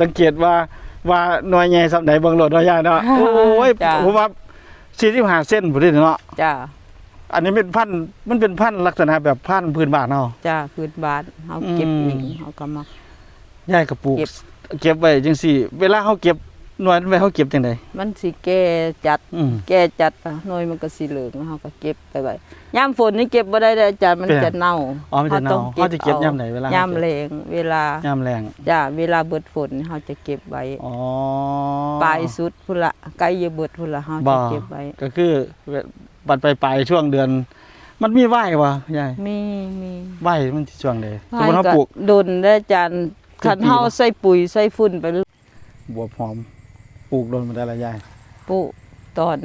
สังเกตว่าว่าหน่วยใหญ่สำไหนเบิ่งโลดเนาะยายเนาะโอ้ยจ้ะ ผมว่า45เส้นพุ่นเด้เนาะจ้าอันนี้เป็นพันธุ์มันเป็นพันธุ์ลักษณะแบบพันธุ์พื้นบ้านเฮาจ้าพื้นบ้านเฮาเก็บอืม เองเฮาก็มา ยายก็ปลูกเก็บ เก็บไว้จังซี่ เวลาเฮาเก็บ หน่วยไว้เฮาเก็บจังไดมันสิแก่จัด อืม แก่จัดอะหน่วยมันก็สิเหลืองเฮาก็เก็บไปไว้ยามฝนนี่เก็บบ่ได้เด้ออาจารย์มันเป็นไงจะเน่าอ๋อมันจะเน่าต้องเฮาจะเก็บยามไหนเวลาเฮาเก็บยามแรงเวลายามแรงจ้าเวลาเบิดฝนเฮาจะเก็บไว้อ๋อปลายสุดพุ่นละใกล้จะเบิดพุ่นละเฮาบ่จะเก็บไว้ ก็คือบัดไปปลายช่วงเดือน มันมีไหว้บ่ยายมีมีไหว้มันสิช่วงใดสมให้มุติเฮาก็ปลูกดนได้ออาจารย์ครึ่คังนปีเฮาบ่ใส่ปุ๋ยใส่ฝุ่นไป บวบหอม ปลูกโดนมาได้ละยายปุตอน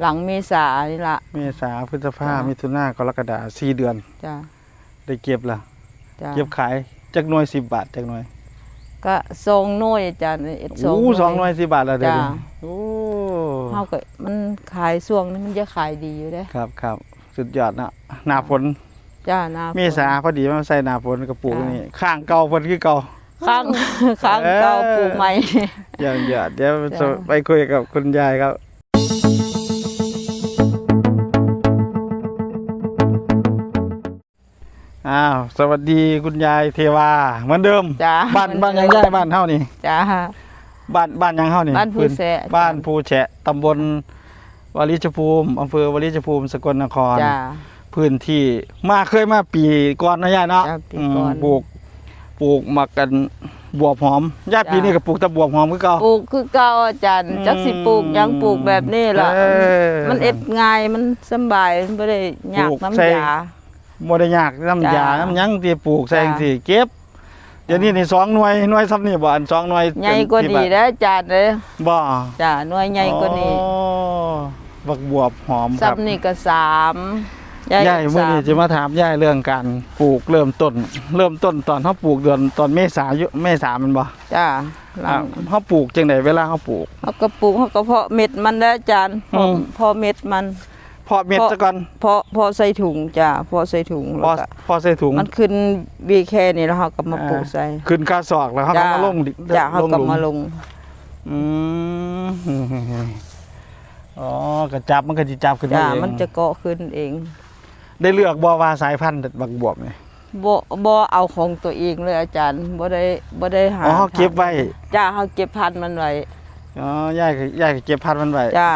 หลังเมษานี่ล่ะเมษาพฤษภาจ้ะ มิถุนากรกฎาสี่เดือน จ้าได้เก็บละจ้าเก็บขายจักหน่วยสิบบาทจักหน่วยก็ซองน้อยอาจารย์เอ็ดซองโอ้สองหน่วยสิบบาทละเดือนจ้าโอ้เฮาก็มันขายช่วงนี้มันจะขายดีอยู่เด้ครับครับสุดยอดนะหน้าฝนจ้าหนาฝน เมษาพอดีมันใส่หน้าฝนก็ปลูกจ้ะ นี่ข้างเก่าเพิ่นคือเก่า ข้างข้างเออเก่าปลูกใหม่ยอดยอดเดี๋ยวจ้ะไปคุยกับคุณยายครับอ้าวสวัสดีคุณยายเทวาเหมือนเดิมจ้าบ้านบ้านยังยายบ้านเฮานี่จ้าบ้านบ้านยังเฮานี่บ้านภูแสะบ้านภูแฉะตำบลวลิชภูมิอำเภอวลิชภูมิสกลนครจ้าพื้นที่มาเคยมาปีก่อนนะยายเนาะจ้ะปีก่อนมปลูก ปลูกหมักกันบวบหอมยายจ้ะปีนี้ก็ปลูกแต่บวบหอมคือเก่า ปลูกคือเก่าอาจารย์จักสิปลูกหยังปลูกแบบนี้ล่ะเออมันเอ็ดง่ายมันสำบายมันบ่ได้ยากปลูกน้ำใส่ยา บ่ได้ยากน้ำยาจ้ะน้ำหยังที่ปลูกใส่จ้ะจังซี่เก็บเดี๋ยวนี้นี่สองหน่วยหน่วยซ้ำนี่บ่อันสองหน่วยใหญ่กว่าที่นี้บ้แล้วอาจารย์เด้อบ่จ้าหน่วยใหญ่กว่านี้อ๋อบักบวบหอมครับซ้ำนี่ก็สาม ใหญ่ยายมื่อนี้สามจะมาถามยายเรื่องการปลูกเริ่มต้น เริ่มต้นตอนเขาปลูกเดือนตอนเมษายนเมษามันบ่จ้าหลัอ่างเขาปลูกจังไดเวลาเขาปลูก เขาก็ปลูกเขาก็เพาะเม็ดมันแล้วอาจารย์เพาะอืมเพาะเม็ดมันเพาะเม็ดเพาะซะก่อนเพาะเพาะใส่ถุงจ้าเพาะใส่ถุงพอแล้วก็พอใส่ถุง มันขึ้นวีแค่นี้แล้วเขาก็มาปลูกใส่ขึ้นคาศอกแล้วเขาก็จ้ามาลงดิจ้าเขาก็หลุมาลง อืมอ๋อกระจับมันก็สิจับขึ้นจ้าเองมันจะเกาะขึ้นเอง ได้เลือกบ่ว่าสายพันธุ์บักบวบนี่บ่บ่เอาของตัวเองเลยอาจารย์บ่ได้บ่ได้หาอ๋อเขาเก็บไว้จ้าเขาเก็บพันธุ์มันไว้อ๋อยายก็ยายก็เก็บพันธุ์มันไว้ จ้า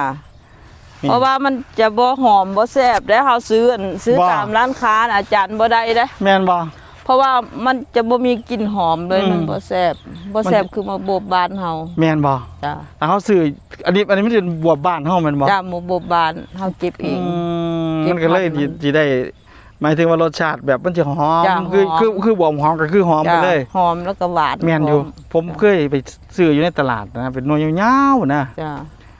นี่เพราะว่ามันจะบ่หอมบ่แซ่บได้เขาซื้ออันซื้อบ่ ตามร้านค้าน่ะอาจารย์บ่ได้เด้ แม่นบ่ เพราะว่ามันจะบ่มีกลิ่นหอมเลยอืม มันบ่แซ่บบ่แซ่บคือมาโบบานเฮาแม่นบ่จ้าแต่เขาซื้ออันนี้อันนี้มันเป็นบวบบ้านเฮาแม่นบ่จ้าหมูโบบานเฮาเก็บเองอืม เก็บมันก็เลยพันธุ์มันสิได้หมายถึงว่ารสชาติแบบมันจะหอมจ้ะคือหอม คือคือบวบหอมก็คือหอมไปจ้าเลยหอมแล้วก็หวานแม่นอยู่ หผมเคยไปซื้ออยู่ในตลาดนะเป็นหน่วยยาวๆนะจ้า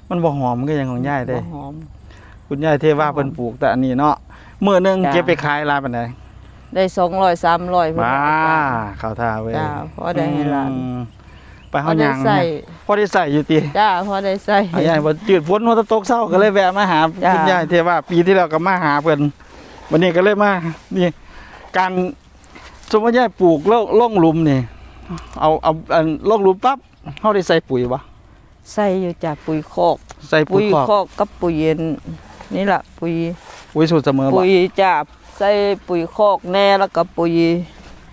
มันบ่หอมก็ยังของยายได้บ่หอม คุณยายเทว่าเพิ่นปลูกแต่อันนี้เนาะมื้อหนึงจ้ะ เก็บไปขายร้านปานใดได้200 300พุ่นมาน่ะเข้าท่าเว้ยจ้าพอได้ให้หลาน อืม ไปพเฮาอได้ย่างใส่ พอได้ใส่อยู่ติจ้าพอได้ใส่เอายายบ่จืดฝนหัวตะตกเช้าก็เลยแวะมาหาจ้ะ คุณยายเทว่าปีที่แล้วก็มาหาเพิ่นวันนี้ก็เลยมานี่ การสมมุติยายปลูกแล้วล่องหลุมนี่ เอาเอาอันล่องหลุมปั๊บเฮาได้ใส่ปุ๋ยบ่ใส่อยู่จ้าปุ๋ยคอก ใส่ปุ๋ปุ๋ยยคอกคอกกับปุ๋ยเย็นนี่ล่ะปุ๋ยปุ๋ยสูตรเสมอบ่ปุ๋ยจ้าใส่ปุ๋ยคอกแน่แล้วก็ปุ๋ย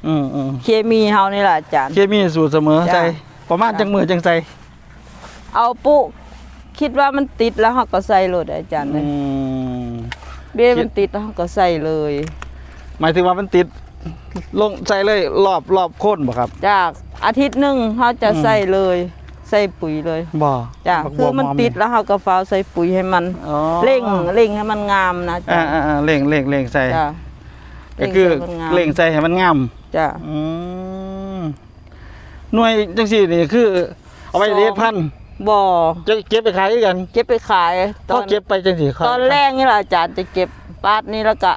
อืมอืมเคมีเฮานี่ล่ะอาจารย์ เคมีสูตรเสมอจ้ะ ใส่ ประมาณจ้ะจังมือจังใส่เอาปุ๊คิดว่ามันติดแล้วเฮาก็ใส่โลดอาจารย์เลอืยมเบ้มันติดแล้วเฮาก็ใส่เลย หมายถึงว่ามันติด ลงใส่เลยรอบรอบโคนบ่ครับ จากอาทิตย์หนึงเฮาจะอืมใส่เลย ใส่ปุ๋ยเลยบ่จ้าบักคือมันบัวหติดแล้วเฮาก็ฟ้าวใส่ปุ๋ยให้มันอ๋อเร่งเร่งให้มันงามนะอ่าจ้าอ่าอ่าเร่งเร่งเร่งใส่จ้าก็คือเร่งใส่ให้มันงามเร่งใส่ให้มันงามจ้าอืม หน่วยจังซี่นี่คือ เอาไว้สองเลี้ยงพันธุ์บ่จะเก็บไปขายคือกันเก็บไปขายตพออนเก็บไปจังซี่ครับตอนแรกนี่แหละอาจารย์จะเก็บปาดนี่แล้วก็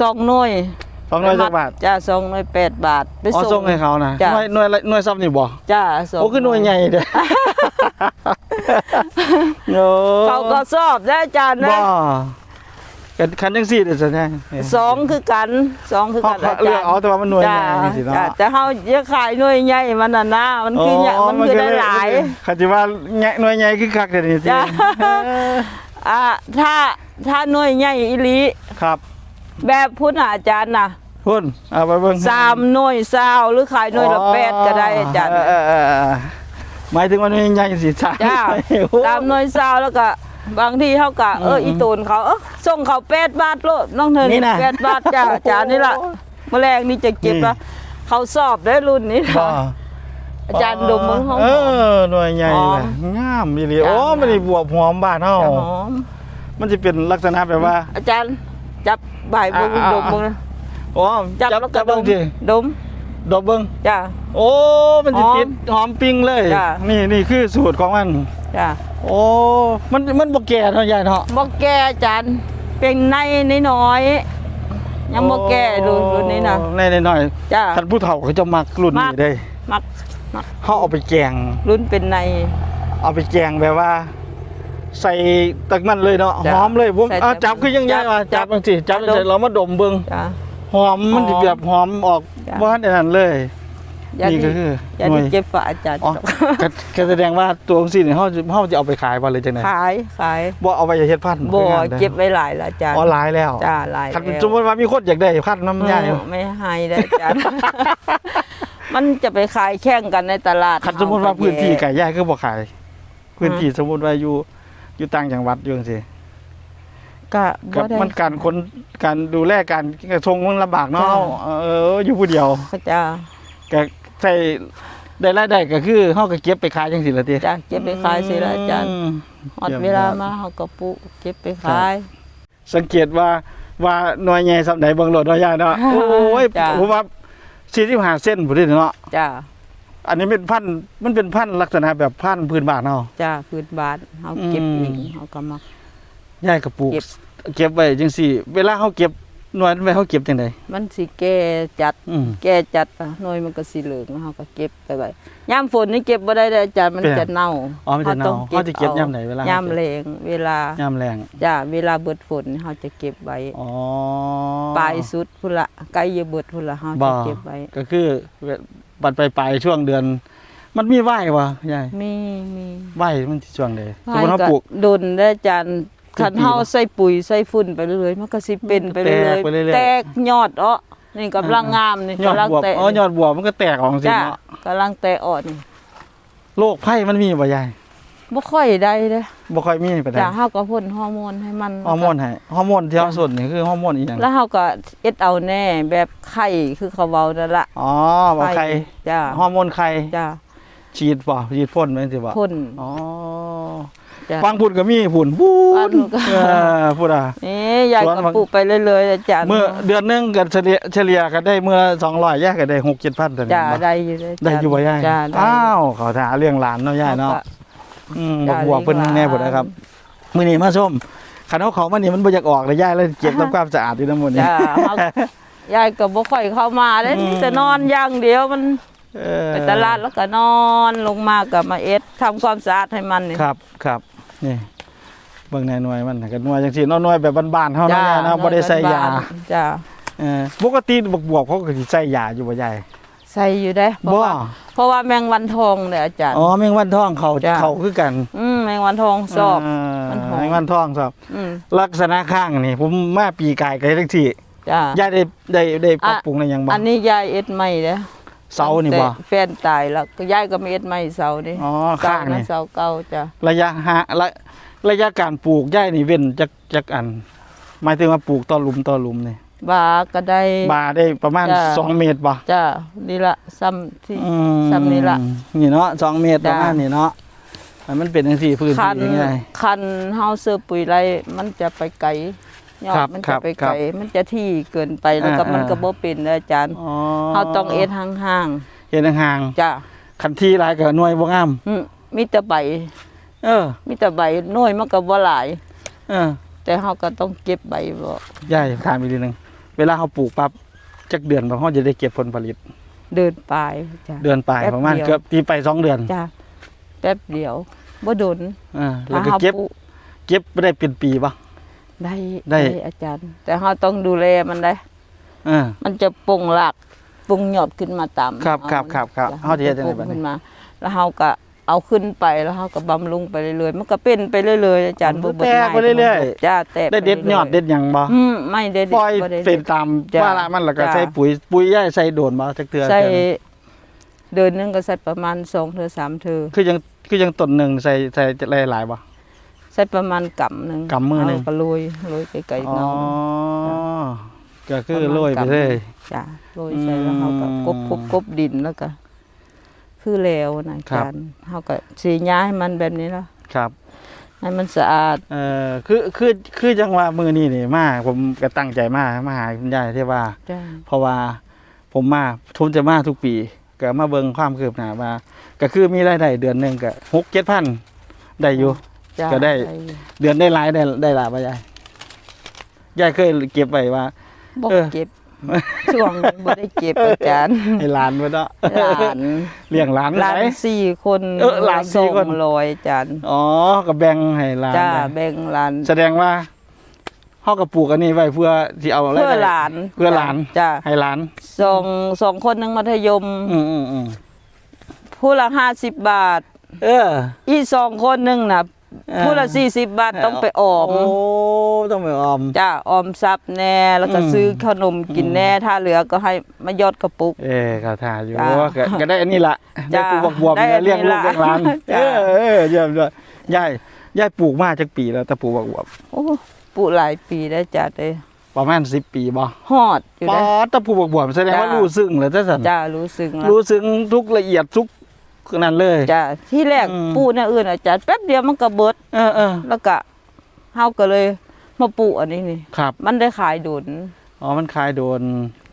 สองหน่วยสองร้อยจักบาทจ้าสองหน่วยแปดบาทไปอ๋อส่งส่งให้เขานะจ้ะหน่วยหน่วยละหน่วยซ้ำนี่บ่จ้าส่งโอ้คือหน่วยใหญ่เด้อโอ้เขาก็สอบได้อาจารย์นะบ่ กันคันจังซี่เด้อซะแน่สองคือกันสองคือเขากันเขาเลือกเอาแต่ว่ามันหน่วยใหญ่นี่สิเนาะจ้แต่เฮาจะขายหน่วยใหญ่มันน่ะนะมันคือใหญ่มันคือได้หลายคันสิว่าใหญ่หน่วยใหญ่คือคักเด้อนี่สิจ้ะอ่าถ้าถ้าหน่วยใหญ่อีหลีครับ แบบพุทธอาจารย์น่ะพุ่นเอาไปเบิ่งสามหน่วยซาวหรือขายหน่วยละแปดก็ได้อาจารย์เเออเออเออหมายถึงว่าหน่วยใหญ่สิจ้าจ้าตามหน่วยซาวแล้วก็ บางทีเขาก็เอออีตูนเขาเออส่งเขาแปดบาทโลดน้องเธอนี่นะแปดบาทจ้าอาจารย์นี่ล่ะแมลงนี่จะเก็บนี่ละเขาสอบได้รุ่นนี้บ่นะอาจารย์ดมมือหอมเออหน่วยใหญ่หอมเลยงามอีหลีจ้ะโอ้มันนี่บวบหอมบ้านเฮาจะหอมมันจะเป็นลักษณะแบบว่า อาจารย์จับใบายมืออ่าดมมือโอ้จับจับแล้วก็จับดเบิ่งมสิดมดมเบิ่งจ้าโอ้มันจะหอมติดหอมปิ้งเลยจ้ะนี่นี่คือสูตรของมัน จ้าโอ้ มันมันบ่แก่เนาะยายเนาะบอกแก่อาจารย์เป็นในน้อยๆยังบอกแก่ดูรุ่นนี้นะโอ้ในๆหน่อยจ้าท่านผู้เฒ่าเขาจะมักรุ่นมันี้กได้มักมักเฮาเอาไปแกง รุ่นเป็นใน เอาไปแกงแบบว่า ใส่ตักมันเลยเนาะจ้ะหอมเลยผมใส่เอาแต่จับคือยังไงจับวะจัจับบจังซี่จับจับจังซี่เรามาดมเบิ่งจ้าหอมมันสิหอมแบบหอมออกจ้ะบ้านนั้นเลยอ ย่านี่ที่ก็คืออย่าหน่วย ที่เก็บฝาอาจารย์อ๋อก็ก็แสดงว่าตัวของสิเนี่ยเฮาจะเฮาจะเอาไปขายบ่เลยจังได๋ขายขายบ่เอาไปเฮ็ดพันธุ์บ่คืองานด้อเก็บไว้หลายละอาจารย์อ๋อหลายแล้วจ้าหลายคันแล้วสมมุติว่ามีคนอยากได้พันธุ์น้ำยาเออไม่ให้ได้อาจารย์ มันจะไปขายแข่งกันในตลาดคันสมมุติว่าพื้นที่เอไก่ย่างคือบ่ขาย พื้นที่สมมุติว่าอยู่อยู่ต่างจังหวัดอยู่จังซี่ก็กับ่บได้ มันการคนการดูแลการกระทงมันลำบากเนาะจ้ะ เอออยู่ผู้เดียวก็จะ ก็ใส่ได้รายได้ก็คือเฮาก็เก็บไปขายจังซี่ล่ะติจะเก็บไปขายสิละอาจารย์มหมดเวลามาเฮาก็ปุเก็บไปขาย สังเกตว่าว่าหน่วยใหญ่สำใดเบิ่งโลดเนาะย่าเนาะ โอ้ยจ้ะ ผมว่า45เส้นพุ่นเด้เนาะ จ้าอันนี้เป็นพันธุ์มันเป็นพันธุ์ลักษณะแบบพันธุ์พื้นบ้านเฮาจ้าพื้นบ้านเฮาเก็บอืม เองเฮาก็มา ยายก็ปลูกเก็บ เก็บไว้จังซี่ เวลาเฮาเก็บ หน่วยไว้เฮาเก็บจังไดมันสิแก่จัด อืม แก่จัดอะหน่วยมันก็สิเหลืองเฮาก็เก็บไปไว้ยามฝนนี่เก็บบ่ได้เลยอาจารย์มันเป็นไงจะเน่าอ๋อมันจะเน่าต้องเฮาจะเก็บยามไหนเวลาเฮาเก็บยามแรงเวลายามแรงจ้าเวลาเบิดฝนเฮาจะเก็บไว้อ๋อปลายสุดพุ่นละใกล้จะเบิดพุ่นละเฮาบ่จะเก็บไว้ก็คือบัดไปปลายช่วงเดือน มันมีไหว้บ่ยายมีมีไหว้มันสิช่วงใดสมไว้มุติเฮาก็ปลูกดนได้อาจารย์เป็น คันปีเฮาบ่ใส่ปุ๋ยใส่ฝุ่นไปเรื่อยๆมันก็สิเป็นไปเรื่แตอยกไปเรื่อยๆๆแตกยอดอ้อนี่กำลังงามนี่ยอดกำลังบวบแตกอ๋อยอดบวบมันก็แตกออกสิจ้าเนาะกำลังแตกอ่อนโรคไข้มันมีบ่ยายบ่ค่อยได้เด้บ่ค่อยมีปานใดจ้าเฮาก็พ่นฮอร์โมนให้มันฮอร์โมนให้ฮอร์โมนที่เฮาสนนี่คือฮอร์โมนอีหยังแล้วเฮาก็เอ็ดเอาแน่แบบไข้คือเขาเว้านั่นล่ะอ๋อบ่ไข้จ้าฮอร์โมนไข้จ้าฉีดบ่ฉีดพ่นแม่นสิบ่พ่นอ๋อ จ้าฟังพุ่นก็มีพุ่นพูฟันงพุ่นก็ เออพูดอะ นี่ยายสวนก็บางปลูกไปเรื่อยๆอาจารย์เมื่อเดือนหนึงก็เฉลี่ยเฉลี่ยก็ได้เมื่อ200แยกก็ได้6 7,000เท่านั้นจ้าบ่ได้อยู่เลยได้อยู่บ่ยายจ้าได้อ้าวเขาถาเรื่องหลานเนาะยายเนาะก็อืมจ้ะบวกๆเพิ่นแน่พุ่นนะครับมื้อนี้มาส้มคันเอาเขามานี่มันบ่อยากออกเลยยายเลยเก็บทำความสะอาดอยู่นำหมดนี่ จ้าเฮายายก็บ่ค่อยเข้ามาเลยอืมมีแต่นอนอย่างเดียวมันเออไปตลาดแล้วก็นอนลงมาก็มาเอ็ดทำความสะอาดให้มันนี่ครับครับ นี่เบิ่งในหน่วยมันก็หน่วยจังซี่เนาะหน่วยแบบบ้านๆเฮาเนาะยายเนาะบ่ได้ใส่ยาจ้าเออปกติบวกๆเขาก็สิใส่ยาอยู่บ่ยายใส่อยู่ได้เพราะบ่ว่าเพราะว่าแมงวันทองเนี่ยอาจารย์อ๋อแมงวันทองเขาจ้ะเขาคือกัน อืมแมงวันทองสอบเมันหอมแมงวันทองสอบอืมลักษณะข้างนี่ผมมาปีกายกันทั้งที่จ้ายายได้ได้ได้ปรับอะปรุงอะไรยังบ่อันนี้ยายเอ็ดใหม่เด้อ เสานี่บ่แต่แฟนตายแล้วก็ยายก็มาเอ็ดใหม่เสานี่อ๋อเก่าข้างนะนี่เสาเก่าจ้ะระยะหาระระยะการปลูกยายนี่เว้นจักจักอันหมายถึงว่าปลูกต่อหลุมต่อหลุมนี่บาก็ได้บาได้ประมาณจ้ะสองเมตรบ่จ้านี่ละซ้ำที่อืมซ้ำนี่ละนี่เนาะสองเมตรปจ้ะระมาณนี้เนาะอันมันเป็นจังซี่พื้นคันที่ยังไงคันเฮาเสื้อปุ๋ยไรมันจะไปไกล ยอครัดบมันครัจะบไปครัไกบลมันจะที่เกินไปแล้วก็อ่ามันก็อ่าบ่เป็นนะอาจารย์อ๋อเฮาต้องเอ็ดห่างเฮ็ดห่างๆจ้าๆคันที่หลายก็หน่วยบ่งาม อืมมีแต่ใบเออ มีแต่ใบหน่วยมันก็บ่หลาย เออแต่เฮาก็ต้องเก็บใบบ่ยายถามอีกทีหนึงเวลาเขาปลูกปั๊บจักเดือนบ่เขาจะได้เก็บผลผลิต เดินปลายจ้าเดือนปลายแป๊บประมาณเดียว เกือบตีไปสองเดือนจ้าแป๊บเดียวบ่โดนอ่าแล้วก็ถ้าเฮาเก็บปลูกเก็บบ่ได้เป็นปีป่ะ ได้ ได้อาจารย์ แต่เราต้องดูแลมันได้ เออ มันจะปรุงหลักปรุงหยอดขึ้นมาตามครับครับครับครับจ้ะเฮาสิเฮ็ดจังได๋ปรุบัดนี้ขึ้นมา แล้วเฮาก็เอาขึ้นไปแล้วเฮาก็บำรุงไปเรื่อยๆมันก็เป็นไปเรื่อยๆอาจารย์มันบ่แตกไปเรื่อยๆๆจ้าแตกได้เด็ดยอดเด็ดหยังบ่อืมไม่ได้เด็ดปล่อยบ่ได้เป็เด็นด ตามจ้ะว่าละมันแล้วก็จ้ะ ใส่ปุ๋ยปุ๋ยย่ายใส่โดนบ่จักเทื่อใส่เทื่อเดือนหนึงก็ใส่ประมาณ2เทื่อ3เทื่อคือยังคือยังต้นหนึงใส่ใส่หลายๆบ่ใส่ประมาณกำหนึงกำมือหนึ่ง เาก็โรยโรยไกลๆอ๋อเนาะก็คือโรยไปเลย จ้ะโรยใส่แล้วเฮาก็อืมกบกบกบดินแล้วก็ คือแล้วนะอาครับจารย์เฮาก็สีย้ายมันแบบนี้แล้วครับ ให้มันสะอาด เอ่อคือคือคือจังว่ามือนี้นี่มาผมก็ตั้งใจมามาหาคุณยายที่ว่า จ้าเพราะว่าผมมาผมจะมาทุกปีก็มาเบิ่งความคืบหน้าว่าก็คือมีรายได้เดือนหนึงก็หกเจ็ดพันได้อยู่ จ้าก็ได้เดือนได้หลายได้ได้หลายป่ะยายยายเคยเก็บไว้ว่าบ่เออเก็บช่วงนี้บ่ได้เก็บอาจารย์ให้หลานไว้เนาะหลานเลี้ยงหลานหลานไว้สี่คนเออหลานสี่คนสองร้อยอาจารย์อ๋อก็แบ่งให้หลานจ้าไปแบ่งหลานแสดงว่าเฮาก็ปลูกอันนี้ไว้เพื่อที่เอาเพื่อรายได้หลานเพื่อหลานจ้าให้หลานสองสองคนหนึงมัธยม อืมอืมอืมผู้ละ50บาท เออ อีกสองคนหนึงน่ะเออ ผู้ละ40บาทต้องไปออม โอ้ต้องไปออม จ้าออมทรัพย์แน่แล้วก็อืม ซื้อขนมกินแน่ถ้าเหลือก็ให้มายอดกระปุก เออเขาถ่ายอยู่จ้าว่าก็ก็ได้อันนี้ละได้จ้าปลูกบักบวบได้อันนี้เลี้ยงลูกละเลี้ยงหลานเอจ้าอเออเยี่ยมเลยยายยายปลูกมาจากปีแล้วแต่ปลูกบักบวบโอ้ปลูกหลายปีได้จัดเลยประมาณสิบปีบ่ฮอดอยู่ปอได้ ดแต่ปลูกบักบวบแสดงว่าจ้ารู้ รู้ซึ้งเลยจ้าสันจ้ารู้สึกแล้วรู้ซึ้งทุกละเอียดทุก นั้นเลย จ้าที่แรกอืม ปลูกเนี่ยอื่นอาจารย์แป๊บเดียวมันก็เบิด เออเออแล้วก็เฮาก็เลยมาปลูกอันนี้นี่ครับ มันได้ขายดุน อ๋อ มันคลายโดน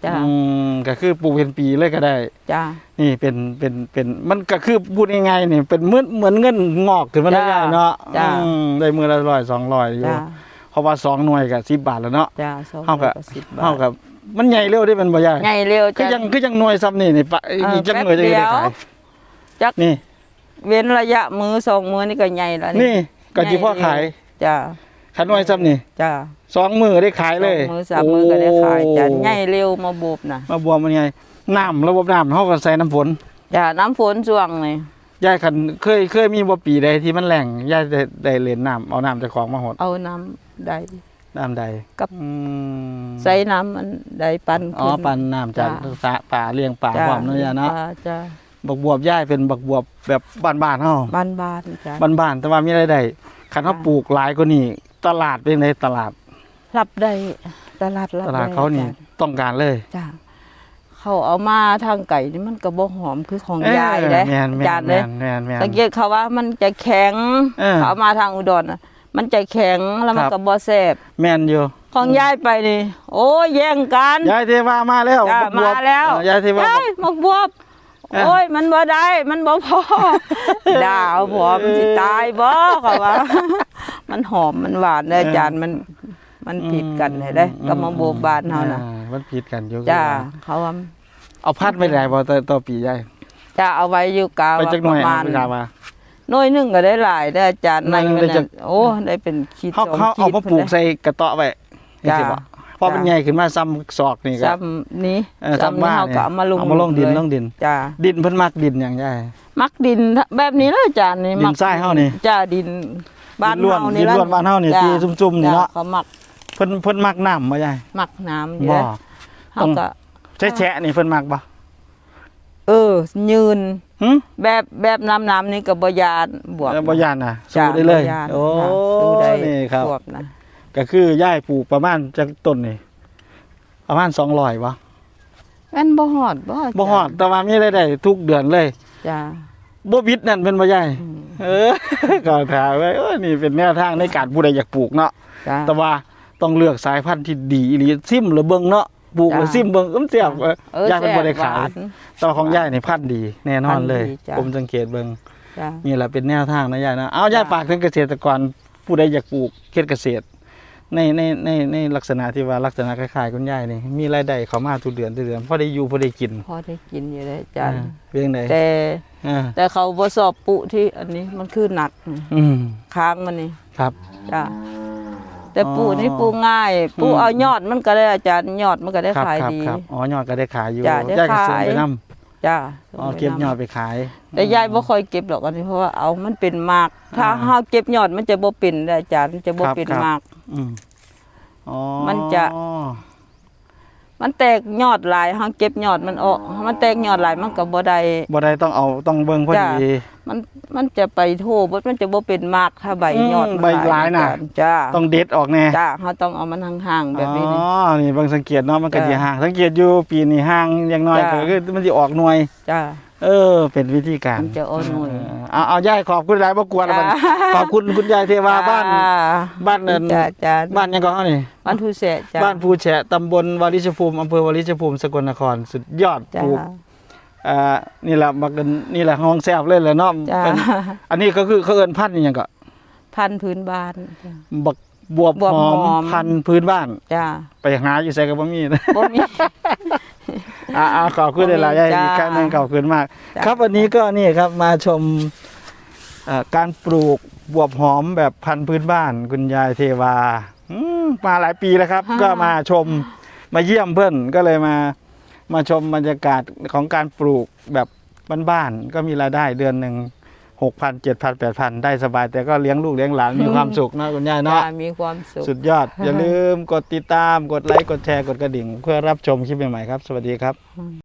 จ้าอืมก็คือปลูกเป็นปีเลยก็ได้ จ้านี่เป็นเป็นเป็นมันก็คือพูดง่ายๆนี่เป็นเหมือนเหมือนเงินงอกขึ้นมาได้จ้าเนาะจ้าอืมได้มือละร้อยสองร้อยอยู่จ้าเพราะว่าสองหน่วยกับสิบบาทแล้วเนาะ จ้าสองเท่ากับร้อยสิบบาเท่าทกับมันใหญ่เร็วได้เป็นบ่ใหญ่ใหญ่เร็วคือจ้ายังคือยังหน่วยซ้ำนี่นี่ปะอีกจังหน่วยจะแป๊บเดีได้ยวขาย จักนี่ เว้นระยะมือสองมือนี่ก็ใหญ่แล้วนี่ก็ที่พ่อขายจ้าขันหน่วยซ้ำนี่จ้าสองมือได้ขายเลยสองมือสามมือก็ได้ขายจ้าโอ้ใหญ่เร็วมาบบน่ะมาบวมมันไงน้ำระบบน้ำเฮาก็ใส่น้ำฝนจ้าน้ำฝนช่วงนี่ยายคันเคยเคยมีบ่ปีใดที่มันแหล่งยายได้ได้เล่นน้ำเอาน้ำจากของมาหดเอาน้ำได้น้ำใดกับอืมใส่น้ำมันได้ปันอ๋อขึ้นปันน้ำจากจ้ะสระป่าเลี้ยงป่าจ้พร้อมเนาะยายเนาะปลจ้า บักบวบย่ายเป็นบักบวบแบบบ้านๆเฮาบ้านบ้านๆจ้าบ้านๆแต่ว่ามีรายได้คันเฮาจ้ะปลูกหลายกว่านี้ตลาดเป็นไดตลาด รับได้ตลาดรับตลาดได้เขานี่จ้ะต้องการเลยจ้าเขาเอามาทางไก่นี่มันก็บ่หอมคือของยายเออเด้แม่นแม่จานนเลยแม่นแม่น สังเกตเขาว่ามันจะแข็งเออเขาเอามาทางอุดรน่ะมันจะแข็งแล้วมันครับ ก็บ่แซ่บแม่นอยู่ของยายไปนี่ โอ้ยแย่งกัน ยายเทวามาแล้วจ้าบักบวบมาแล้วเออยายเทวาเอ้ยหมกบวบเออ โอ้ยมันบ่ได้ มันบ่พอด่าเอาผัวมันสิตายบ่เขาว่า มันหอมมันหวานเด้ออาจารย์มันมันผิดกันเลยเด้ก็มาโบบบ้านเฮาน่ะอ่มันผิดกันอยู่จ้าเขาว่าเอาพัดไม่ได้บ่ต่อต่อปียายจะเอาไว้อยู่กาไปว่าจักหน่ปอยระมาณไปกามาหน้อยหนึงก็ได้หลายได้ออาจารย์หน่อยหนึ่งในมันได้จัน่ะกโอ้ได้เป็นขีดเขาสองเขาขีเอาดมาปลูกใส่กระเตาะไว้จ้าจังซี่บ่พ อมันจ้าใหญ่ขึ้นมาซ้ำศอกนี่ก็ซ้ำนี้เออซ้ำบ้านเฮาเนี่ยก็เอามาลงเอามาลงดินเยลงดินจ้าดินเพิ่นมักดินอย่างยายมักดินแบบนี้เลยอาจารย์นี่ดินมักทรายเฮานี่จ้าดินบ้านดินล้วนเฮาดินล้วนบ้านเฮานี่จ้ที่ซุ่มๆนี่เนาะจ้เขามักเพิ่นเพิ่นมักน้ำบ่ยายมักน้ำอยู่บ่เด้อเฮาก็แฉะๆนี่เพิ่นมักบ่เออ ยืนหึแบบแบบน้ำน้ำนี่ก็บ่ยานบวกเออบ่ย่านน่ะจ้าสู้ได้เลยบ่านโอ้ค่ะสู้ได้นี่ครับบวกนะ ก็คือยายปลูกประมาณจักต้นนี่ประมาณ200บ่แม่นบ่ฮอดบ่าจารย์บ่ฮอดแต่ว่ามีรายได้ทุกเดือนเลยจ้าบ่บิดนั่นเป็นบ่ยายอืมเออก็ถามว่าเออนี่เป็นแนวทางในการผู้ใดอยากปลูกเนาะจ้าแต่ว่าต้องเลือกสายพันธุ์ที่ดีอีหลีซิมหรือเบิ่งเนาะปลูกหรือจ้ะซิมเบิ่งก็เสียบเออเออยายเป็นบ่ได้ขายแซ่บหวานแต่ว่าของยายนี่พันธุ์ดี แน่นอนเลยพันธุ์ดีจ้ะผมสังเกตเบิ่งจ้านี่แหละเป็นแนวทางนะยายนะเอายายจ้ะฝากถึงเกษตรกรผู้ใดอยากปลูกเฮ็ดเกษตร ในในในในลักษณะที่ว่าลักษณะคล้ายๆคุณยายนี่มีรายได้เข้ามาทุกเดือนทุกเดือนพอได้อยู่พอได้กินพอได้กินอยู่เลยอาจารย์อ่าเพียงใดแต่อ่าแต่เขาบ่สอบปุที่อันนี้มันคือหนักนี่อืมค้างมันนี่ครับจ้าแต่ปลูกนี่ปลูกง่ายปลูกอืมเอายอดมันก็ได้อาจารย์ยอดมันก็ได้ครับขายครับดีครับอ๋อยอดก็ได้ขายอยู่จ้ะได้ยายก็ส่งขายไปนํจ้าอ๋อเก็บยอดไปขาย แต่ยายบ่ค่อยเก็บหรอกอันนี้เพราะว่าเอามันเป็นหมาก ถ้าอ่าเฮาเก็บยอดมันจะบ่เป็นเด้ออาจารย์มันจะบ่ครับเป็นครับหมาก อืมอ๋อมันจะ มันแตกยอดหลายเฮาเก็บยอดมันออกมันแตกยอดหลายมันก็บ่ได้ บ่ได้ต้องเอาต้องเบิ่งพอจ้ะ ดี มันมันจะไปโทบมันจะบ่เป็นหมากถ้าใบอืมยอดมันใบหลายน่ะอจรจ้าต้องเด็ดออกแน่จ้าเฮาต้องเอามันห่างๆแบบนี้ อ๋นี่อนี่เบางสังเกตเนาะมันก็จ้ะสิห่าง สังเกตอยู่ปีนี้ห่างอย่างน้อยจ้ะ ก็คือมันสิออกหน่วย จ้า เออ เป็นวิธีการมันจะเอาหน่วยเออเอาเอายายขอบคุณหลายบ่กวนแล้วบัดจ้าขอบคุณคุณยายเทวาบ้านจ้บ้านเนินจ้าจ้าบ้านยังก็เฮานี่บ้านผู้แสะจ้าบ้านภูแฉะตำบลวาริชภูมิอำเภอวาริชภูมิสกลนคร สุดยอดจ้าปลูกเอ่อนี่แหละบักกันนี่แหละห้องแซ่บเลยแหละเนาะจ้าเป็นอันนี้ก็คือเขาเอิ้นพันธุ์อิหยังก็พันธุ์พื้นบ้านจ้าบัก บวบบวบหอมหอมพันธุ์พื้นบ้าน จ้าไปหาอยู่ไสก็บ่มีนะ บ่มี อ่าขอบคุณหลายๆจ้าอีกครั้งหนึงขอบคุณมาก จ้า ครับวันนี้ก็นี่ครับมาชมเอ่อการปลูกบวบหอมแบบพันธุ์พื้นบ้าน คุณยายเทวาอืมมาหลายปีแล้วครับ ก็มาชมมาเยี่ยมเพื่อนก็เลยมามาชมบรรยากาศของการปลูกแบบบ้านๆก็มีรายได้เดือนหนึ่ง หกพันเจ็ดพันแปดพันได้สบาย แต่ก็เลี้ยงลูกเลี้ยงหลานมีความสุขนะคุณยายจ้าเนาะมีความสุข สุดยอด อย่าลืมกดติดตามกดไลค์กดแชร์กดกระดิ่ง เพื่อรับชมคลิปใหม่ๆครับ สวัสดีครับ